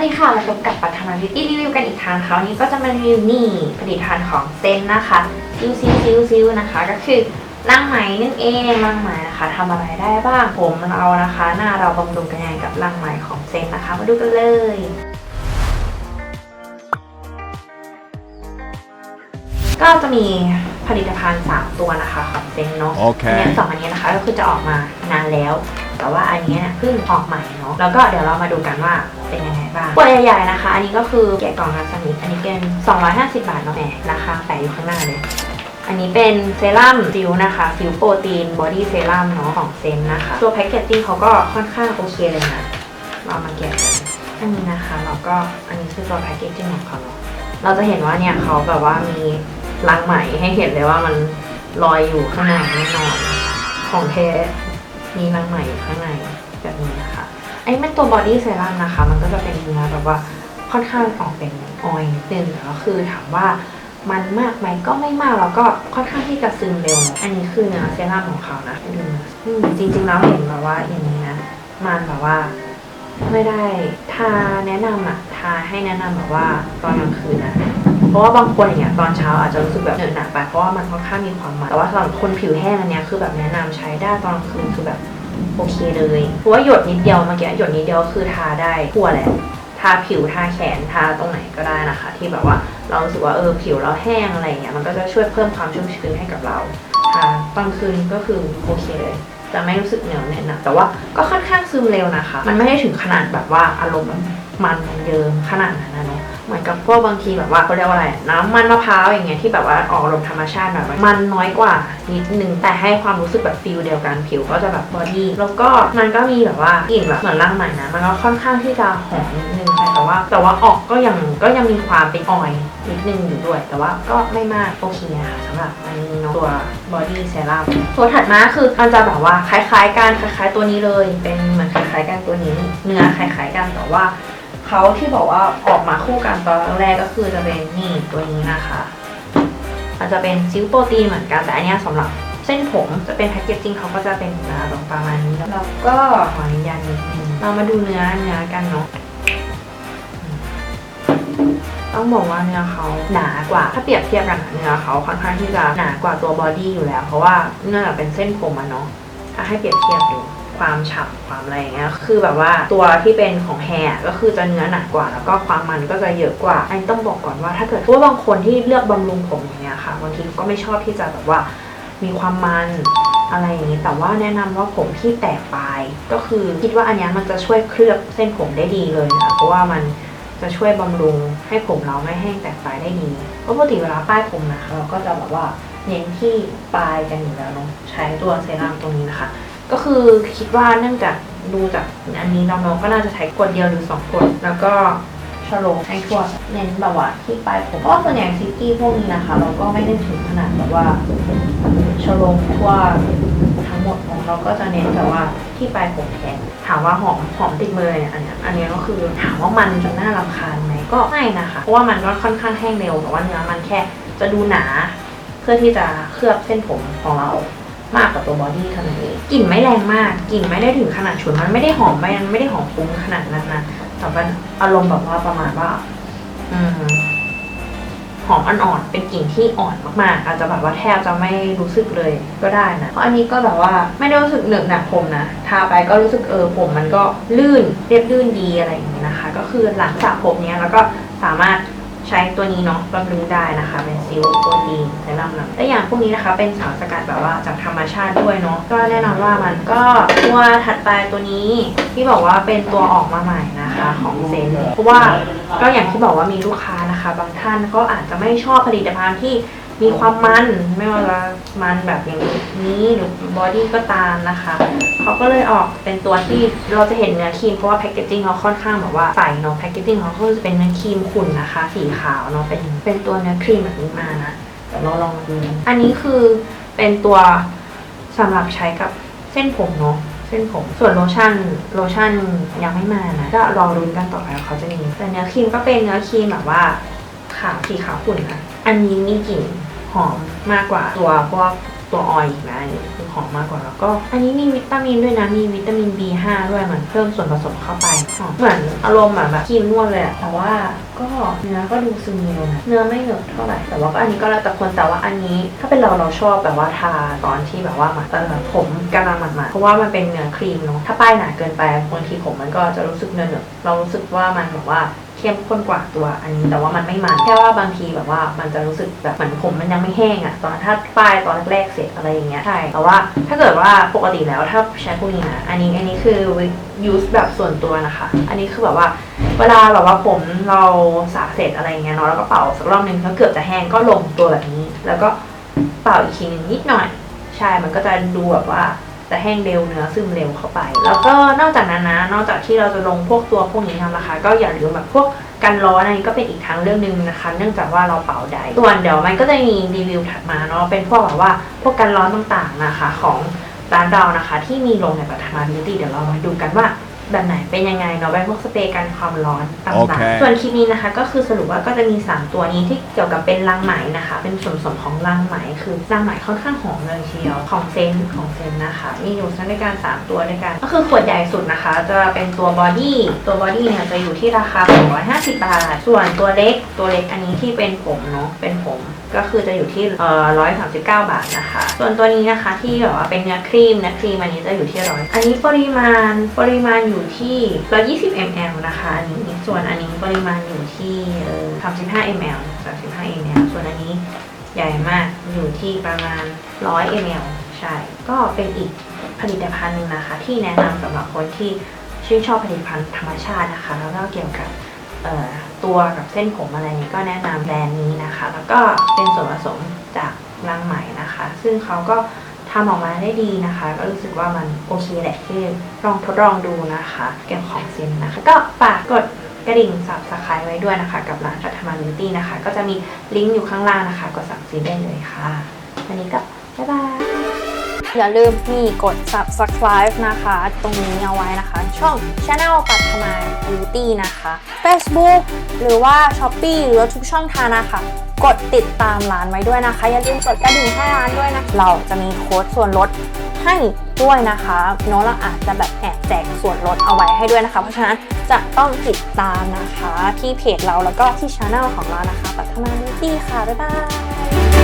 วัสดีค่ะมาพบกับปัทมาบิวตี้รีวิวกันอีกครั้งค่ะวันนี้ก็จะมารีวิวนี่ผลิตภัณฑ์ของเซนนะคะซิวซิวซิวซิวนะคะ ก็คือร่างไหมนั่นเองร่างไหมนะคะทำอะไรได้บ้างผมเรานะคะ หน้าเราบำรุงกันยังไงกับร่างไหมของเซนนะคะ มาดูกันเลยก็จะมีผลิตภัณฑ์ 3 ตัวนะคะของเซนเนาะโอเคอันนี้สองอันนี้นะคะก็คือจะออกมานานแล้ว แต่ว่าอันนี้เนี่ยเพิ่งออกใหม่เนาะแล้วก็เดี๋ยวเรามาดูกันว่าเป็นยังไงบ้างตัวใหญ่ๆนะคะ อันนี้ก็คือแกะกล่องกัสนิทอันนี้เป็น 250 บาทเนาะแหมราคาแปะอยู่ข้างหน้าเลย อันนี้เป็นเซรั่มฟิวนะคะ ฟิวโปรตีนบอดี้เซรั่มเนาะของเซนนะคะ ตัวแพ็กเกจจิ้งเขาก็ค่อนข้างโอเคเลยนะเรามาแกะกันอันนี้นะคะแล้วก็อันนี้คือตัวแพ็กเกจจิ้งของเขาเนาะเราจะเห็นว่าเนี่ยเขาแบบว่ามีรังไหมให้เห็นเลยว่ามันลอยอยู่ข้างในแน่นอน ของแท้ มีรังไหมอยู่ข้างในแบบนี้นะคะอันนี้เป็นตัวบอดี้เซรั่มนะคะ มันก็จะเป็นเนื้อแบบว่าค่อนข้างออกเป็นออยล์นิดนึงแต่ก็คือถามว่ามันมากไหมก็ไม่มากแล้วก็ค่อนข้างที่จะซึมเร็ว อันนี้คือเนื้อเซรั่มของเขานะดูนะจริงๆแล้วเห็นแบบว่าอย่างนี้นะมันแบบว่าไม่ได้ทาแนะนำอะทาให้แนะนำแบบว่าตอนกลางคืนนะ เพราะว่าบางคนอย่างเงี้ยตอนเช้าอาจจะรู้สึกแบบเหนื่อะหนักไปเพราะว่ามันค่อนข้างมีความมันแต่ว่าสำหรับคนผิวแห้งอันเนี้ยคือแบบแนะนำใช้ได้ตอนกลางคืนคือแบบโอเคเลยเพราะว่าหยดนิดเดียวเมื่อกี้หยดนิดเดียวคือทาได้ทั่วแหละทาผิวทาแขนทาตรงไหนก็ได้นะคะ ที่แบบว่าเรารู้สึกว่าเออผิวเราแห้งอะไรเงี้ยมันก็จะช่วยเพิ่มความชุ่มชื้นให้กับเราทาตอนคืนก็คือโอเคเลยจะไม่รู้สึกเหนียวแน่นนะแต่ว่าก็ค่อนข้างซึมเร็วนะคะ มันไม่ได้ถึงขนาดแบบว่าอารมณ์แบบมันเยิมขนาดนั้น เหมือนกับพวกบางทีแบบว่าเขาเรียกว่าอะไร น้ำมันมะพร้าวอย่างเงี้ยที่แบบว่าออกลมธรรมชาติแบบมันน้อยกว่านิดนึงแต่ให้ความรู้สึกแบบฟิลเดียวกันผิวก็จะแบบบอดี้แล้วก็มันก็มีแบบว่ากลิ่นแบบเหมือนร่างใหม่นะมันก็ค่อนข้างที่จะหอมนิดนึงแต่ว่าแต่ว่าออกก็ยังก็ยังมีความเป็นออยนิดนึงอยู่ด้วย แต่ว่าก็ไม่มากโอเคนะคะสำหรับอันนี้เนาะตัวบอดี้เซรั่มตัวถัดมาคือมันจะแบบว่าคล้ายๆกันคล้ายๆตัวนี้เลย เป็นเหมือนคล้ายๆกันตัวนี้เนื้อคล้ายๆกันแต่ว่า เขาที่บอกว่าออกมาคู่กันตอนแรกก็คือจะเป็นนี่ตัวนี้นะคะมันจะเป็นซิลโปรตีนเหมือนกันแต่อันเนี้ยสำหรับเส้นผมจะเป็นแพคเกจจิ้งเขาก็จะเป็นหนาลงประมาณนี้แล้วก็ขออนุญาตนิดนึงเรามาดูเนื้อเนื้อกันเนาะต้องบอกว่าเนื้อเขาหนากว่า ถ้าเปรียบเทียบกันอะเนื้อเขาค่อนข้างที่จะหนากว่าตัวบอดี้อยู่แล้ว เพราะว่าเนื่องจากเป็นเส้นผมอะเนาะถ้าให้เปรียบเทียบดู ความฉ่ำความอะไรอย่างเงี้ยคือแบบว่าตัวที่เป็นของแฮร์ก็คือจะเนื้อหนักกว่า แล้วก็ความมันก็จะเยอะกว่าอันนี้ต้องบอกก่อนว่าถ้าเกิดพว่าบางคนที่เลือกบำรุงผมอย่างเงี้ยค่ะบางทีก็ไม่ชอบที่จะแบบว่ามีความมันอะไรอย่างนี้ แต่ว่าแนะนำว่าผมที่แตกปลาย ก็คือคิดว่าอันนี้มันจะช่วยเคลือบเส้นผมได้ดีเลยนะคะเพราะว่ามันจะช่วยบำรุงให้ผมเราไม่แห้งแตกปลายได้ดีเพราะปกติเวลาป้ายผมนะคะเราก็จะแบบว่าเน้นที่ปลายกันอยู่แล้วเนาะใช้ตัวเซรั่มตรงนี้นะคะ ก็คือคิดว่าเนื่องจากดูจากอันนี้น้องๆก็น่าจะใช้กดเดียวหรือสองกดแล้วก็ชโลให้ทั่วเน้นแบบว่าที่ปลายผมเพราะส่วนใหญ่ซิตี้พวกนี้นะคะ เราก็ไม่ได้ถึงขนาดแบบว่าชโลทั่วทั้งหมดของเราก็จะเน้นแต่ว่าที่ปลายผมแทนถามว่าหอมหอมติดมือเนี่ยอันเนี้ยอันเนี้ยก็คือถามว่ามันจนน่ารำคาญไหมก็ไม่นะคะ เพราะว่ามันก็ค่อนข้างแห้งเร็วแต่ว่าเนื้อมันแค่จะดูหนา เพื่อที่จะเคลือบเส้นผมของเรา มากกว่าตัวบอดี้เท่านั้นเองกลิ่นไม่แรงมากกลิ่นไม่ได้ถึงขนาดฉุนมันไม่ได้หอมไม่มันไม่ได้หอมฟุ้งขนาดนั้นนะแต่ว่าอารมณ์แบบว่าประมาณว่า อืมหอมอ่อนๆเป็นกลิ่นที่อ่อนมากๆ อาจจะแบบว่าแทบจะไม่รู้สึกเลยก็ได้นะเพราะอันนี้ก็แบบว่าไม่ได้รู้สึกเหนอะหนักผมนะทาไปก็รู้สึกเออผมมันก็ลื่นเรียบลื่นดีอะไรอย่างเงี้ยนะคะ ก็คือหลังสระผมเนี้ยแล้วก็สามารถ ใช้ตัวนี้เนาะบำรุงได้นะคะ เป็นซิลโปรตีนเซรั่มนะและอย่างพวกนี้นะคะ เป็นสารสกัดแบบว่าจากธรรมชาติด้วยเนาะก็แน่นอนว่ามันก็ตัวถัดไปตัวนี้ที่บอกว่าเป็นตัวออกมาใหม่นะคะของเซนเพราะว่าก็อย่างที่บอกว่ามีลูกค้านะคะ บางท่านก็อาจจะไม่ชอบผลิตภัณฑ์ที่ มีความมันไม่ว่าจะมันแบบอย่างนี้หรือบอดี้ก็ตามนะคะเขาก็เลยออกเป็นตัวที่เราจะเห็นเนื้อครีมเพราะว่าแพคเกจจิ้งเขาค่อนข้างแบบว่าใสเนาะแพคเกจจิ้งเขาก็จะเป็นเนื้อครีมขุ่นนะคะ สีขาวเนาะเป็นเป็นตัวเนื้อครีมแบบนี้มานะเดี๋ยวเราลองดูอันนี้คือเป็นตัวสำหรับใช้กับเส้นผมเนาะเส้นผมส่วนโลชั่นโลชั่นยังไม่มานะก็รอรุ้นกันต่อไปเขาจะมีแต่เนื้อครีมก็เป็นเนื้อครีมแบบว่าขาวสีขาวขุ่นนะอันนี้มีกลิ่น หอมมากกว่าตัวพวกตัวออยล์อีกนะอันนี้คือหอมมากกว่าแล้วก็ อันนี้มีวิตามินด้วยนะ มีวิตามิน B5 ด้วยเหมือนเพิ่มส่วนผสมเข้าไปหอมเหมือนอารมณ์แบบแบบครีมนวดเลยอะแต่ว่าก็เนื้อก็ดูซึมเร็วนะเนื้อไม่เหนอะเท่าไหร่แต่ว่าก็อันนี้ก็แล้วแต่คนแต่ว่าอันนี้ ถ้าเป็นเราเราชอบแบบว่าทาตอนที่แบบว่ามาเออผมกำลังหมาดๆเพราะว่ามันเป็นเนื้อครีมเนาะถ้าป้ายหนาเกินไปบางทีผมมันก็จะรู้สึกเนื้อเนอะเรารู้สึกว่ามันแบบว่า เข้มข้นกว่าตัวอันนี้แต่ว่ามันไม่มันแค่ว่าบางทีแบบว่ามันจะรู้สึกแบบเหมือนผมมันยังไม่แห้งอะตอนถ้าป้ายตอนแรกๆเสร็จอะไรอย่างเงี้ยใช่แต่ว่าถ้าเกิดว่าปกติแล้วถ้าใช้พวกนี้นะอันนี้อันนี้คือ use แบบส่วนตัวนะคะ อันนี้คือแบบว่าเวลาแบบว่าผมเราสระเสร็จอะไรอย่างเงี้ยเนาะแล้วก็เป่าสักรอบนึงแล้วเกือบจะแห้งก็ลงตัวแบบนี้ แล้วก็เป่าอีกทีนึงนิดหน่อย ใช่มันก็จะดูแบบว่า จะแห้งเร็วเนื้อซึมเร็วเข้าไป แล้วก็นอกจากนั้นนะนอกจากที่เราจะลงพวกตัวพวกนี้ทำนะคะก็อย่าลืมแบบพวกกันร้อนอันนี้ก็เป็นอีกทางเรื่องหนึ่งนะคะ เนื่องจากว่าเราเป่าได้ส่วนเดี๋ยวมันก็จะมีรีวิวถัดมาเนาะเป็นพวกแบบว่าพวกกันร้อนต่างๆนะคะของร้านเรานะคะ ที่มีลงในปัทมาบิวตี้เดี๋ยวเรามาดูกันว่า แบบไหนเป็นยังไงเนาะเป็นพวกสเปรย์กันความร้อนต่างโอเคๆส่วนคลิปนี้นะคะ ก็คือสรุปว่าก็จะมี 3 ตัวนี้ที่เกี่ยวกับเป็นรังไหมนะคะ เป็นส่วนผสมของรังไหมคือรังไหมค่อนข้างหอมเลยทีเดียวของเซนของเซนนะคะ มีอยู่ทั้งด้วยกัน3ตัวด้วยกัน ก็คือขวดใหญ่สุดนะคะ จะเป็นตัวบอดี้ตัวบอดี้เนี่ยจะอยู่ที่ราคา250บาทส่วนตัวเล็กตัวเล็กอันนี้ที่เป็นผมเนาะเป็นผม ก็คือจะอยู่ที่เอ่อ139บาทนะคะ ส่วนตัวนี้นะคะที่แบบว่าเป็นเนื้อครีมเนื้อครีมอันนี้จะอยู่ที่ร้อยอันนี้ปริมาณปริมาณอยู่ที่120 ml นะคะ อันนี้ส่วนอันนี้ปริมาณอยู่ที่เอ่อ35 ml 35 ml ส่วนอันนี้ใหญ่มากอยู่ที่ประมาณ100 ml ใช่ ก็เป็นอีกผลิตภัณฑ์หนึงนะคะ ที่แนะนำสำหรับคนที่ชื่นชอบผลิตภัณฑ์ธรรมชาตินะคะ แล้วก็เกี่ยวกับ ตัวกับเส้นผมอะไรนี้ก็แนะนำแบรนด์นี้นะคะ แล้วก็เป็นส่วนผสมจากรังไหมนะคะ ซึ่งเขาก็ทำออกมาได้ดีนะคะ ก็รู้สึกว่ามันโอเคแหละที่ลองทดลองดูนะคะ เกี่ยวกับของเซนนะคะ ก็ฝากกดกระดิ่งสับสไครไว้ด้วยนะคะ กับร้านพัฒมาบิวตี้นะคะ ก็จะมีลิงก์อยู่ข้างล่างนะคะ กดสั่งซื้อได้เลยค่ะ วันนี้ก็บ๊ายบาย อย่าลืมนี่กด subscribe นะคะ ตรงนี้เอาไว้นะคะ ช่อง Channel ปัทมา Beauty นะคะ Facebook หรือว่า Shopee หรือว่าทุกช่องทางนะคะ กดติดตามร้านไว้ด้วยนะคะ อย่าลืมกดกระดิ่งให้ร้านด้วยนะ เราจะมีโค้ดส่วนลดให้ด้วยนะคะเน้องเราอาจจะแบบแอบแจกส่วนลดเอาไว้ให้ด้วยนะคะ เพราะฉะนั้นจะต้องติดตามนะคะที่เพจเราแล้วก็ที่ช anel ของเรานะคะปัทมา Beauty ค่ะ บ๊ายบาย